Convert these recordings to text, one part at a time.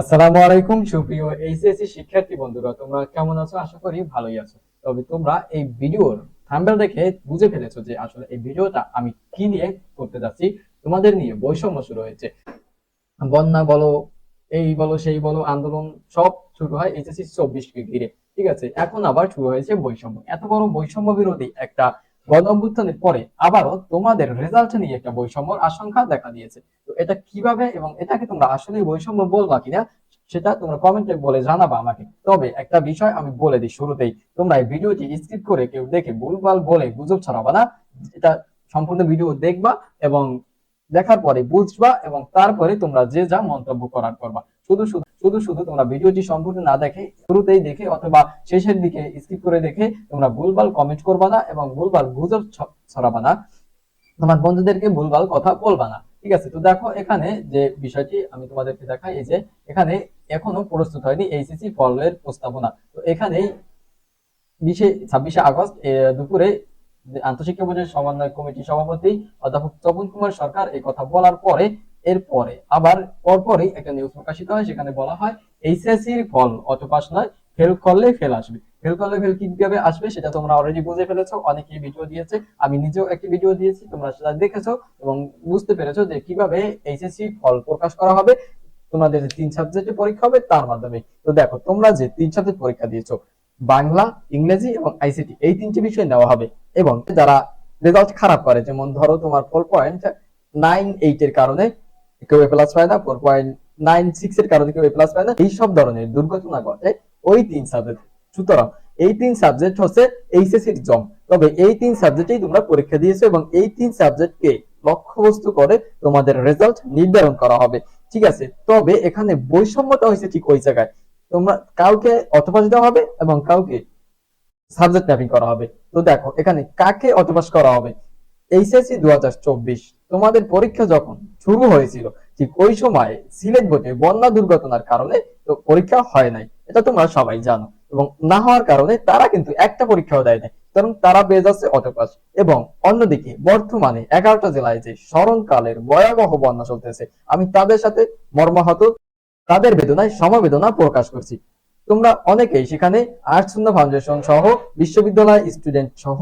আসসালামু আলাইকুম, সুপ্রিয় এইচএসসি শিক্ষার্থী বন্ধুরা, তোমরা কেমন আছো? আশা করি ভালোই আছো। তবে তোমরা এই ভিডিওর দেখে বুঝে ফেলেছো যে আসলে এই ভিডিওটা আমি কি নিয়ে করতে যাচ্ছি। তোমাদের নিয়ে বৈষম্য শুরু হয়েছে। বন্যা বলো, এই বলো, সেই বলো, আন্দোলন সব শুরু হয় এইচএসসি চব্বিশকে ঘিরে। ঠিক আছে, এখন আবার শুরু হয়েছে বৈষম্য। এত বড় বৈষম্য বিরোধী একটা গণ অভ্যুত্থানের পরে আবারও তোমাদের রেজাল্ট নিয়ে একটা বৈষম্যর আশঙ্কা দেখা দিয়েছে। তো এটা কীভাবে এবং এটাকে তোমরা আসলে বৈষম্য বলবা কিনা, সেটা তোমরা কমেন্টে বলে জানাবা আমাকে। তবে একটা বিষয় আমি বলে দিই শুরুতেই, তোমরা এই ভিডিওটি স্কিপ করে কেউ দেখে ভুলভাল বলে গুজব ছড়াবা না। এটা সম্পূর্ণ ভিডিও দেখবা এবং দেখার পরে বুঝবা এবং তারপরে তোমরা যে যা মন্তব্য করার করবা। শুধু শুধু শুধু তোমরা ভিডিওটি সম্পূর্ণ না দেখে, শুরুতেই দেখে অথবা শেষের দিকে স্কিপ করে দেখে তোমরা ভুলভাল কমেন্ট করবা না এবং ভুলভাল গুজব ছড়াবা না। তোমার বন্ধুদেরকে ভুলভাল কথা বলবা না। ঠিক আছে, তো দেখো এখানে যে বিষয়টি আমি তোমাদেরকে দেখাই, এই যে এখানে এখনও প্রস্তুত হয়নি এইচএসসি ফলের প্রস্তাবনা। তো এখানেই বিশে, ছাব্বিশে আগস্ট দুপুরে আন্তঃশিক্ষা বোর্ডের সমন্বয় কমিটির সভাপতি অধ্যাপক তপন কুমার সরকার এই কথা বলার পরে এরপরে, আবার পরপরই একটা নিউজ প্রকাশিত হয়, সেখানে বলা হয় এইচএসসি এর ফল অত পাস নয় ফেল করলে ফেল আসবে। ফেল করলে ফেল কীভাবে আসবে, সেটা তোমরা অলরেডি বুঝে ফেলেছো, অনেকেই ভিডিও দিয়েছে, আমি নিজেও একটি ভিডিও দিয়েছি, তোমরা সেটা দেখেছ এবং বুঝতে পেরেছ যে কীভাবে এইচএসসি ফল প্রকাশ করা হবে, তোমাদের যে তিন সাবজেক্টে পরীক্ষা হবে, তার মাধ্যমে। তো দেখো, তোমরা যে তিন সাবজেক্ট পরীক্ষা দিয়েছ, বাংলা, ইংরেজি এবং আইসিটি এই তিনটি বিষয় নেওয়া হবে। এবং যারা রেজাল্ট খারাপ করে, যেমন ধরো তোমার ফোর পয়েন্ট নাইন এইট এর কারণে কেউ এ প্লাস পায় না ফোর পয়েন্ট নাইন সিক্স এর কারণে কেউ এ প্লাস পায় না। এই সব ধরনের দুর্ঘটনা ঘটে ওই তিন সাবজেক্ট সুতরাং এই তিন সাবজেক্ট হচ্ছে এইচএসসি জম তবে এই তিন সাবজেক্টেই তোমরা পরীক্ষা দিয়েছ এবং এই তিন সাবজেক্টকে লক্ষ্যবস্তু করে তোমাদের রেজাল্ট নির্ধারণ করা হবে। ঠিক আছে? তবে এখানে বৈষম্যটা হয়েছে ঠিক ওই জায়গায়। তোমরা কাউকে অটোপাস দেওয়া হবে এবং কাউকে সাবজেক্ট ম্যাপিং করা হবে। তো দেখো, এখানে কাকে অটোপাস করা হবে? এইচএসসি দু তোমাদের পরীক্ষা যখন শুরু হয়েছিল, ঠিক ওই সময় সিলেট বোর্ডে বন্যা দুর্ঘটনার কারণে তো পরীক্ষা হয় নাই। এটা তোমরা সবাই জানো। এবং না হওয়ার কারণে তারা কিন্তু একটা পরীক্ষাও দেয় নাই, কারণ তারা পেয়ে যাচ্ছে অটোপাস। এবং অন্যদিকে বর্তমানে এগারোটা জেলায় যে স্মরণকালের ভয়াবহ বন্যা চলতেছে, আমি তাদের সাথে মর্মাহত, তাদের বেদনায় সমবেদনা প্রকাশ করছি। তোমরা অনেকেই সেখানে আর্টস ফাউন্ডেশন সহ, বিশ্ববিদ্যালয় স্টুডেন্ট সহ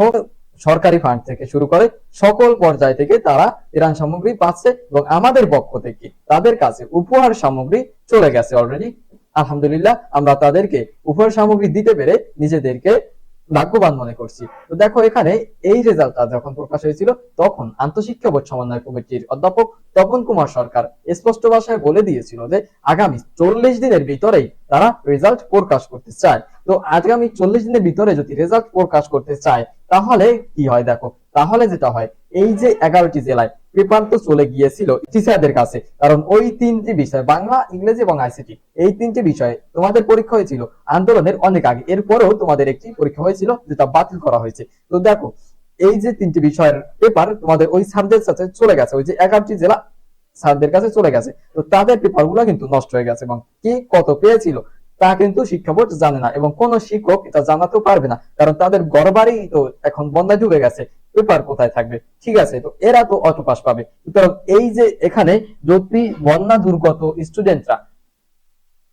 সরকারি ফান্ড থেকে শুরু করে সকল পর্যায় থেকে তারা ইরান সামগ্রী পাচ্ছে এবং আমাদের পক্ষ থেকে তাদের কাছে উপহার সামগ্রী চলে গেছে অলরেডি আলহামদুলিল্লাহ, আমরা তাদেরকে উপহার সামগ্রী দিতে পেরে নিজেদেরকে ভাগ্যবান মনে করছি। তো দেখো এখানে এই রেজাল্টটা যখন প্রকাশ হয়েছিল, তখন আন্তঃশিক্ষা বোর্ড সমন্বয় কমিটির অধ্যাপক তপন কুমার সরকার স্পষ্ট ভাষায় বলে দিয়েছিল যে, আগামী চল্লিশ দিনের ভিতরেই তারা রেজাল্ট প্রকাশ করতে চায়। তো আগামী চল্লিশ দিনের ভিতরে যদি রেজাল্ট প্রকাশ করতে চায়, তাহলে কি হয় দেখো? তাহলে যেটা হয়, এই যে এগারোটি জেলায় পেপার তো চলে গিয়েছিল টিচারদের কাছে। কারণ ওই তিনটি বিষয়, বাংলা, ইংরেজি এবং আইসিটি, এই তিনটি বিষয়ে তোমাদের পরীক্ষা হয়েছিল আন্দোলনের অনেক আগে। এরপরেও তোমাদের একটি পরীক্ষা হয়েছিল যেটা বাতিল করা হয়েছে। তো দেখো, এই যে তিনটি বিষয়ের পেপার তোমাদের ওই সাবজেক্ট সাথে চলে গেছে, ওই যে এগারোটি জেলা স্যারদের কাছে চলে গেছে। তো তাদের পেপারগুলো কিন্তু নষ্ট হয়ে গেছে এবং কি কত পেয়েছিল তা কিন্তু শিক্ষা বোর্ড জানে না এবং কোন শিক্ষক এটা জানাতেও পারবে না। কারণ তাদের গড়বাড়ি তো এখন বন্যায় ডুবে গেছে। পেপার কোথায় থাকবে? ঠিক আছে, তো এরা তো অটো পাস পাবে। সুতরাং এই যে এখানে যদি বন্যা দুর্গত স্টুডেন্টরা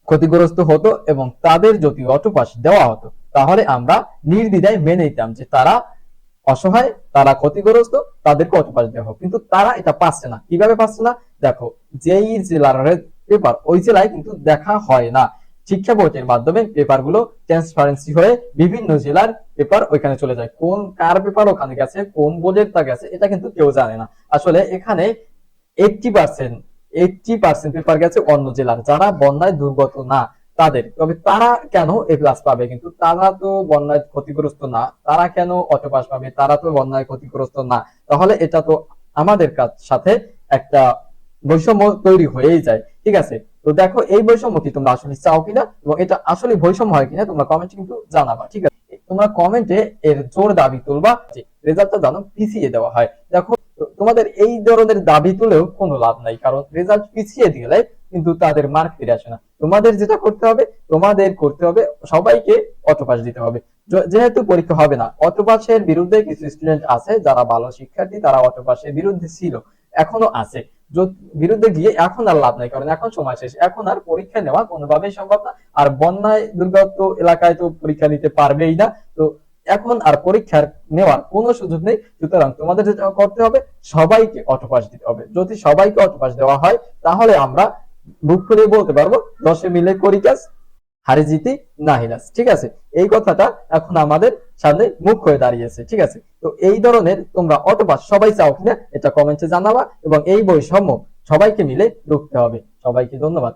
ক্ষতিগ্রস্ত হতো এবং তাদের যদি অটো পাস দেওয়া হতো, তাহলে আমরা নির্দ্বিধায় মেনে নিতাম যে তারা অসহায়, তারা ক্ষতিগ্রস্ত, তাদেরকে অটো পাস দেওয়া হোক। কিন্তু তারা এটা পাচ্ছে না। কীভাবে পাচ্ছে না? দেখো, যেই জেলার পেপার ওই জেলায় কিন্তু দেখা হয় না। শিক্ষা বোর্ডের মাধ্যমে পেপারগুলো ট্রান্সপারেন্সি হয়ে বিভিন্ন জেলার পেপার ওইখানে চলে যায়। কোন কার পেপার ওখানে গেছে, কোন বোর্ডের তা গেছে, এটা কিন্তু কেউ জানে না। আসলে এখানে eighty percent eighty percent paper গেছে অন্য জেলার। যারা বন্যায় দুর্গত না, তাদের। তবে তারা কেন এ প্লাস পাবে? কিন্তু তারা তো বন্যায় ক্ষতিগ্রস্ত না। তারা কেন অটো পাস পাবে? তারা তো বন্যায় ক্ষতিগ্রস্ত না। তাহলে এটা তো আমাদের কাছ- সাথে একটা বৈষম্য তৈরি হয়েই যায়। ঠিক আছে? তো দেখো এই বৈষম্য কি? তোমরা আসলে চাও কিনা? এবং এটা আসলে বৈষম্য হয় কিনা? তোমরা কমেন্টে কিন্তু জানাবা, ঠিক আছে? তোমরা কমেন্টে এর জোর দাবি তুলবা যে রেজাল্টটা জানো পিছিয়ে দেওয়া হয়। দেখো, তোমাদের এই ধরনের দাবি তুলেও কোনো লাভ নাই, কারণ রেজাল্ট পিছিয়ে দিলে কিন্তু তাদের মার্ক ফিরে আসে না। তোমাদের যেটা করতে হবে, তোমাদের করতে হবে, সবাইকে অটোপাস দিতে হবে। যেহেতু পরীক্ষা হবে না অটোপাসের বিরুদ্ধে কিছু স্টুডেন্ট আছে যারা ভালো শিক্ষার্থী, তারা অটোপাসের বিরুদ্ধে ছিল, এখনও আছে। বিরুদ্ধে গিয়ে এখন আর লাভ নাই, কারণ এখন সময় শেষ। এখন আর পরীক্ষা নেওয়া কোনোভাবেই সম্ভব না। আর বন্যায় দুর্গত এলাকায় তো পরীক্ষা নিতে পারবেই না। তো এখন আর পরীক্ষার নেওয়ার কোনো সুযোগ নেই। সুতরাং তোমাদের যেটা করতে হবে, সবাইকে অটোপাস দিতে হবে। যদি সবাইকে অটোপাস দেওয়া হয়, তাহলে আমরা বুক করে বলতে পারব, দশে মিলে করি কাজ। হারে নাহিলাস, ঠিক আছে? এই কথাটা এখন আমাদের সামনে মুখ হয়ে দাঁড়িয়েছে, ঠিক আছে? তো এই ধরনের তোমরা অটোপাস সবাই চাও কিনা এটা কমেন্টে জানাবা এবং এই বৈষম্য সবাইকে মিলে রুখতে হবে। সবাইকে ধন্যবাদ।